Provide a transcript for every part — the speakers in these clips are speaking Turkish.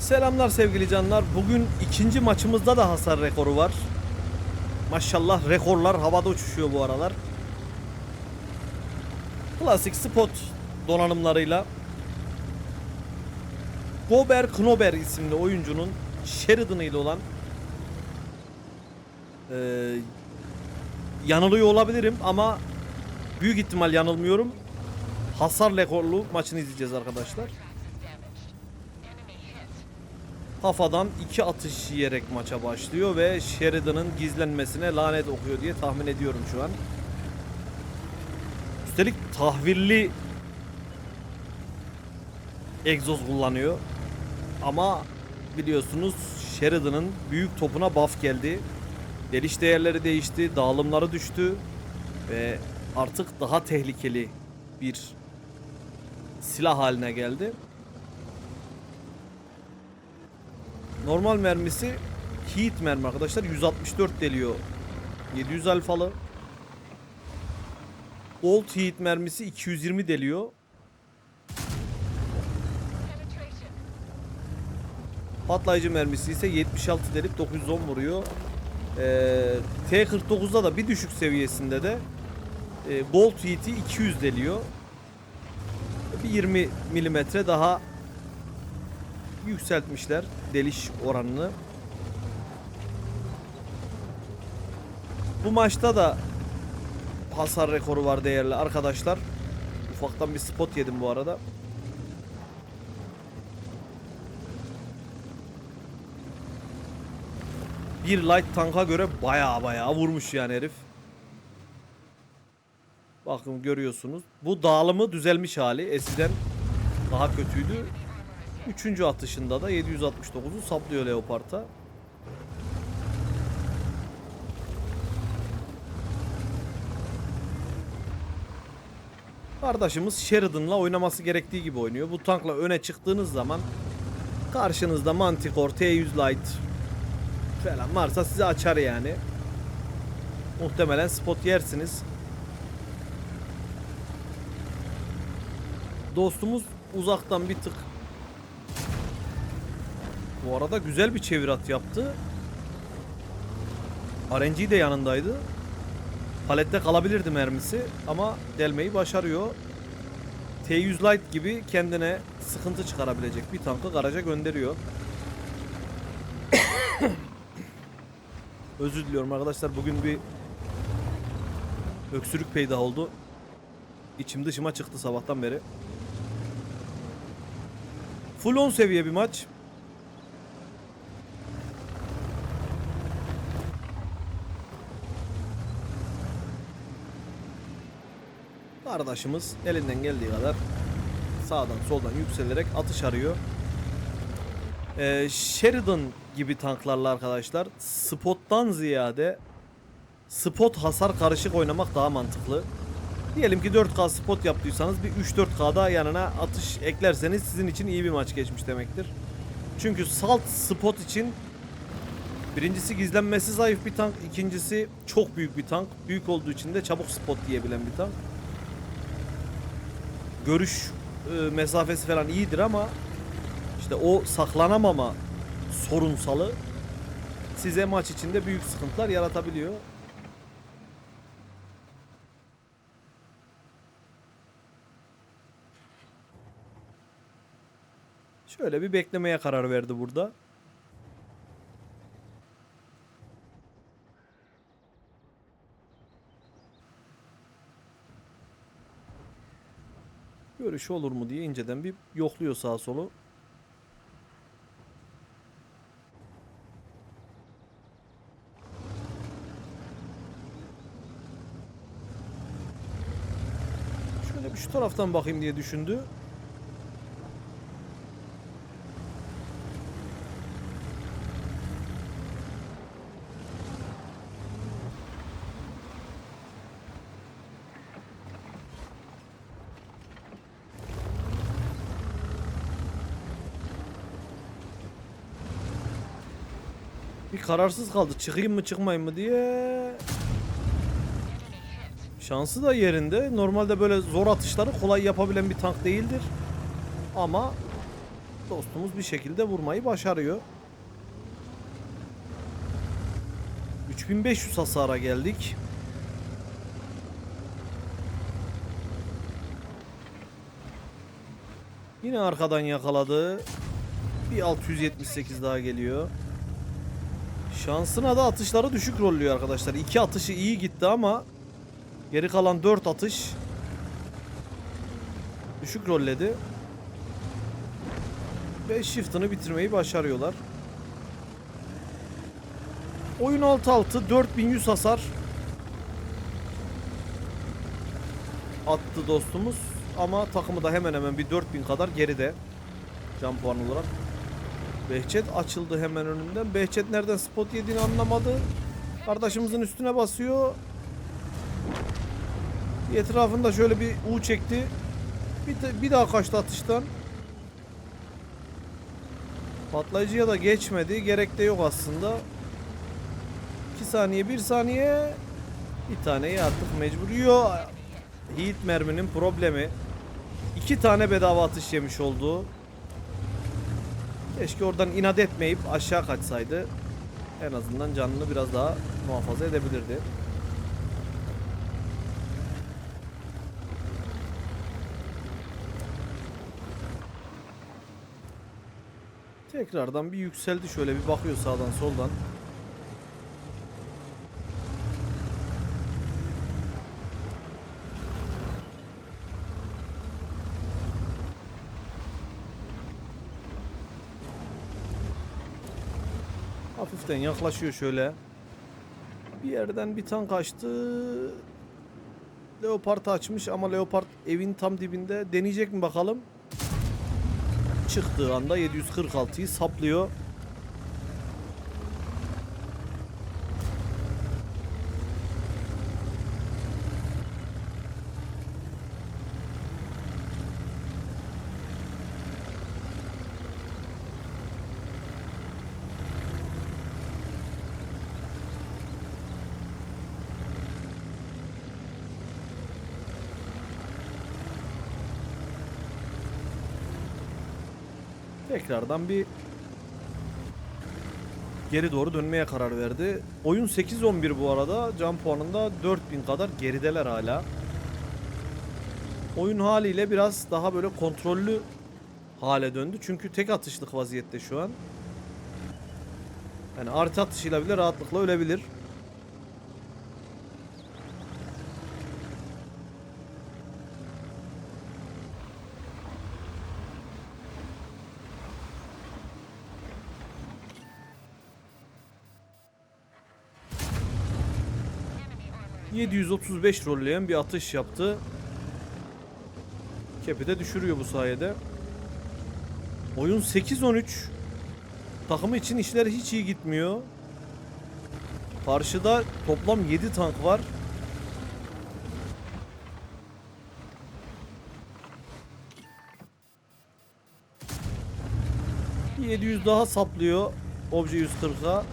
Selamlar sevgili canlar. Bugün ikinci maçımızda da hasar rekoru var. Maşallah rekorlar havada uçuşuyor bu aralar. Klasik spot donanımlarıyla Gober Knober isimli oyuncunun Sheridan ile olan eee, yanılıyor olabilirim ama büyük ihtimal yanılmıyorum. Hasar rekorlu maçını izleyeceğiz arkadaşlar. Kafadan iki atış yiyerek maça başlıyor ve Sheridan'ın gizlenmesine lanet okuyor diye tahmin ediyorum şu an. Üstelik tahvirli egzoz kullanıyor. Ama biliyorsunuz Sheridan'ın büyük topuna buff geldi. Deliş değerleri değişti, dağılımları düştü ve artık daha tehlikeli bir silah haline geldi. Normal mermisi heat mermi arkadaşlar 164 deliyor. 700 alfalı. Gold heat mermisi 220 deliyor. Patlayıcı mermisi ise 76 delip 910 vuruyor. Ee, T49'da da bir düşük seviyesinde de e, Gold Heat'i 200 deliyor. Bir 20 milimetre daha yükseltmişler deliş oranını. Bu maçta da hasar rekoru var değerli arkadaşlar. Ufaktan bir spot yedim bu arada. Bir light tanka göre baya baya vurmuş yani herif. Bakın görüyorsunuz. Bu dağılımı düzelmiş hali. Eskiden daha kötüydü. Üçüncü atışında da 769'u saplıyor Leopard'a. Kardeşimiz Sheridan'la oynaması gerektiği gibi oynuyor. Bu tankla öne çıktığınız zaman karşınızda Manticore, T100 Light falan varsa sizi açar yani. Muhtemelen spot yersiniz. Dostumuz uzaktan bir tık bu arada güzel bir çevirat yaptı. RNG de yanındaydı. Palette kalabilirdi mermisi ama delmeyi başarıyor. T100 Light gibi kendine sıkıntı çıkarabilecek bir tankı garaja gönderiyor. Özür diliyorum arkadaşlar bugün bir öksürük peyda oldu. İçim dışıma çıktı sabahtan beri. Full 10 seviye bir maç. Kardeşimiz elinden geldiği kadar sağdan soldan yükselerek atış arıyor. Ee, Sheridan gibi tanklarla arkadaşlar spottan ziyade spot hasar karışık oynamak daha mantıklı. Diyelim ki 4K spot yaptıysanız bir 3-4K daha yanına atış eklerseniz sizin için iyi bir maç geçmiş demektir. Çünkü salt spot için birincisi gizlenmesi zayıf bir tank, ikincisi çok büyük bir tank. Büyük olduğu için de çabuk spot diyebilen bir tank. Görüş e, mesafesi falan iyidir ama işte o saklanamama sorunsalı size maç içinde büyük sıkıntılar yaratabiliyor. Şöyle bir beklemeye karar verdi burada. Görüşü olur mu diye inceden bir yokluyor sağa solu. Şöyle bir şu taraftan bakayım diye düşündü. Bir kararsız kaldı. Çıkayım mı çıkmayayım mı diye. Şansı da yerinde. Normalde böyle zor atışları kolay yapabilen bir tank değildir. Ama dostumuz bir şekilde vurmayı başarıyor. 3500 hasara geldik. Yine arkadan yakaladı. Bir 678 daha geliyor. Şansına da atışları düşük rollüyor arkadaşlar. İki atışı iyi gitti ama geri kalan 4 atış düşük rolledi. Ve shift'ını bitirmeyi başarıyorlar. Oyun 6-6 4100 hasar attı dostumuz. Ama takımı da hemen hemen bir 4000 kadar geride. Can puan olarak. Behçet açıldı hemen önünden. Behçet nereden spot yediğini anlamadı. Kardeşimizin üstüne basıyor. Etrafında şöyle bir U çekti. Bir, bir daha kaçtı atıştan. Patlayıcıya da geçmedi. Gerek de yok aslında. 2 saniye 1 saniye. Bir taneyi artık mecbur yiyor. Heat merminin problemi. İki tane bedava atış yemiş oldu. Keşke oradan inat etmeyip aşağı kaçsaydı. En azından canını biraz daha muhafaza edebilirdi. Tekrardan bir yükseldi şöyle bir bakıyor sağdan soldan. Hafiften yaklaşıyor şöyle. Bir yerden bir tank açtı. Leopard açmış ama Leopard evin tam dibinde. Deneyecek mi bakalım? Çıktığı anda 746'yı saplıyor. Tekrardan bir geri doğru dönmeye karar verdi. Oyun 8-11 bu arada. Can puanında 4000 kadar gerideler hala. Oyun haliyle biraz daha böyle kontrollü hale döndü. Çünkü tek atışlık vaziyette şu an. Yani artı atışıyla bile rahatlıkla ölebilir. ...735 rolleyen bir atış yaptı. Kepi de düşürüyor bu sayede. Oyun 8-13. Takımı için işler hiç iyi gitmiyor. Karşıda toplam 7 tank var. Bir 700 daha saplıyor. Obje 140'a.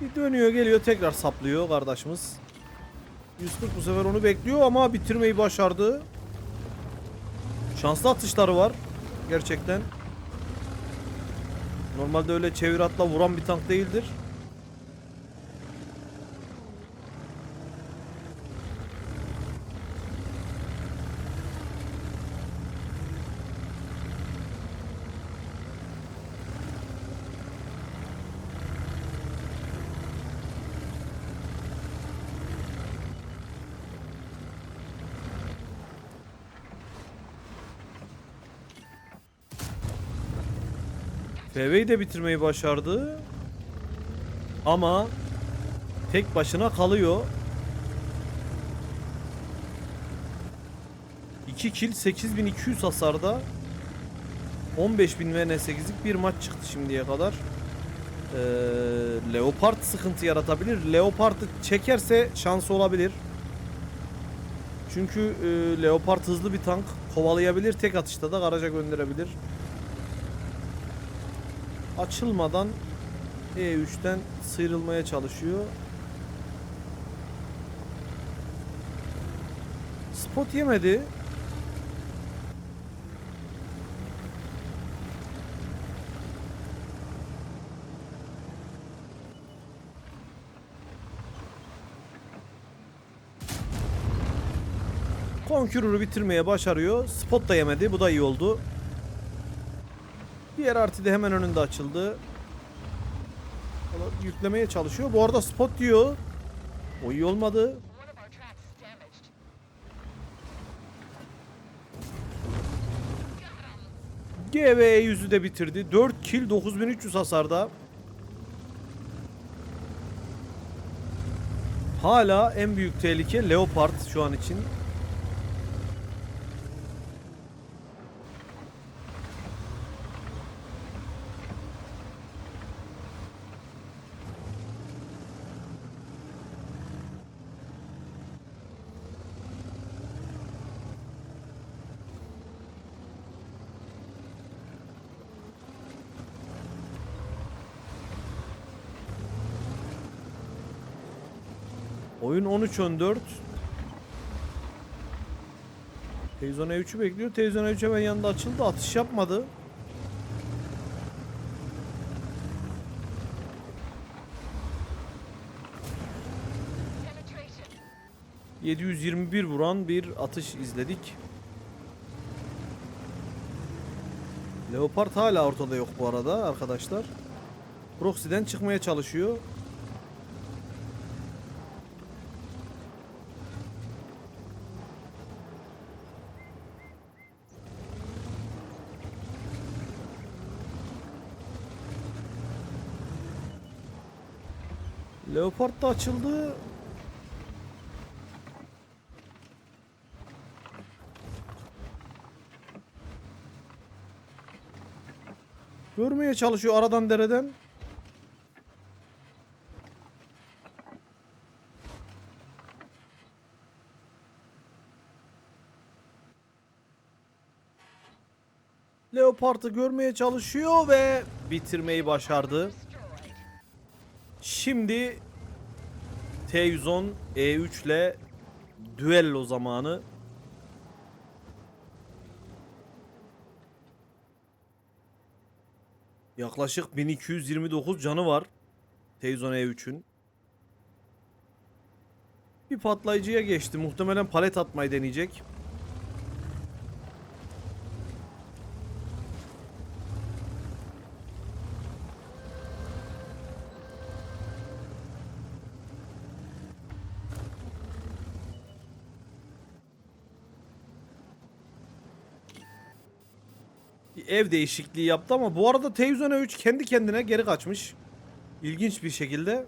Bir dönüyor geliyor tekrar saplıyor kardeşimiz. 140 bu sefer onu bekliyor ama bitirmeyi başardı. Şanslı atışları var. Gerçekten. Normalde öyle çevir atla vuran bir tank değildir. FV'yi de bitirmeyi başardı. Ama tek başına kalıyor. 2 kill 8200 hasarda 15000 VN8'lik bir maç çıktı şimdiye kadar. Ee, Leopard sıkıntı yaratabilir. Leopard'ı çekerse şansı olabilir. Çünkü e, Leopard hızlı bir tank. Kovalayabilir. Tek atışta da garaja gönderebilir. Açılmadan E3'ten sıyrılmaya çalışıyor. Spot yemedi. Conqueror'ı bitirmeye başarıyor. Spot da yemedi. Bu da iyi oldu. Diğer artı de hemen önünde açıldı. Yüklemeye çalışıyor. Bu arada spot diyor. O iyi olmadı. GVE yüzü de bitirdi. 4 kill 9300 hasarda. Hala en büyük tehlike Leopard şu an için. Oyun 13-14. Televizyon E3'ü bekliyor. Televizyon E3 hemen yanında açıldı. Atış yapmadı. Penetration. 721 vuran bir atış izledik. Leopard hala ortada yok bu arada arkadaşlar. Proxy'den çıkmaya çalışıyor. Leopard da açıldı. Görmeye çalışıyor aradan dereden. Leopard'ı görmeye çalışıyor ve bitirmeyi başardı. Şimdi T110 E3 ile düello zamanı. Yaklaşık 1229 canı var T110 E3'ün. Bir patlayıcıya geçti. Muhtemelen palet atmayı deneyecek. Ev değişikliği yaptı ama bu arada T110 3 kendi kendine geri kaçmış. İlginç bir şekilde.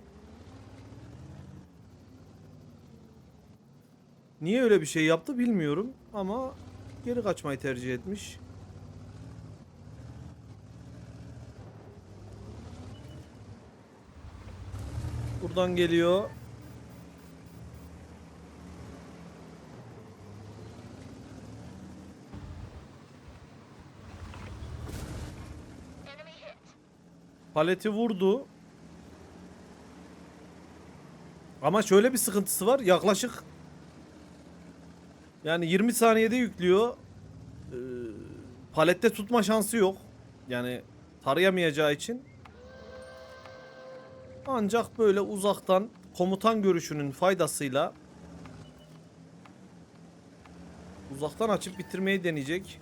Niye öyle bir şey yaptı bilmiyorum ama geri kaçmayı tercih etmiş. Buradan geliyor. Paleti vurdu. Ama şöyle bir sıkıntısı var. Yaklaşık yani 20 saniyede yüklüyor. Ee, palette tutma şansı yok. Yani tarayamayacağı için. Ancak böyle uzaktan komutan görüşünün faydasıyla uzaktan açıp bitirmeyi deneyecek.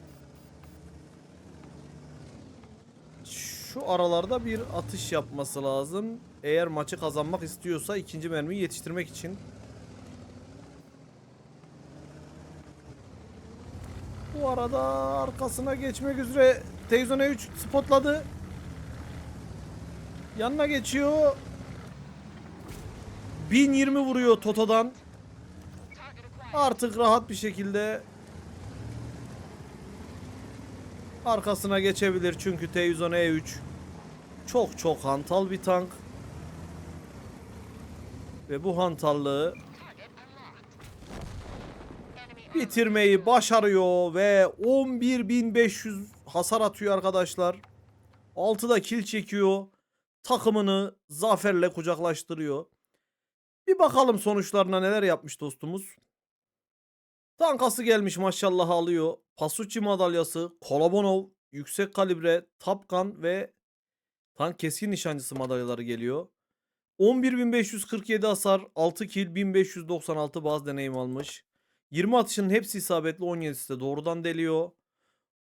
Şu aralarda bir atış yapması lazım. Eğer maçı kazanmak istiyorsa ikinci mermiyi yetiştirmek için. Bu arada arkasına geçmek üzere Teyzone 3 spotladı. Yanına geçiyor. 1020 vuruyor Toto'dan. Artık rahat bir şekilde arkasına geçebilir çünkü T110 E3 çok çok hantal bir tank. Ve bu hantallığı bitirmeyi başarıyor ve 11.500 hasar atıyor arkadaşlar. 6'da kill çekiyor. takımını zaferle kucaklaştırıyor. Bir bakalım sonuçlarına neler yapmış dostumuz. Tankası gelmiş maşallah alıyor. Pasucci madalyası, Kolobonov, yüksek kalibre, Tapkan ve tank keskin nişancısı madalyaları geliyor. 11.547 hasar, 6 kill, 1596 baz deneyim almış. 20 atışın hepsi isabetli, 17'si de doğrudan deliyor.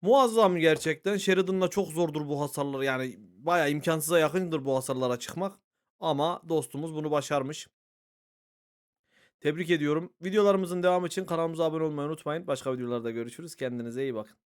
Muazzam gerçekten. Sheridan'la çok zordur bu hasarlar. Yani baya imkansıza yakındır bu hasarlara çıkmak. Ama dostumuz bunu başarmış. Tebrik ediyorum. Videolarımızın devamı için kanalımıza abone olmayı unutmayın. Başka videolarda görüşürüz. Kendinize iyi bakın.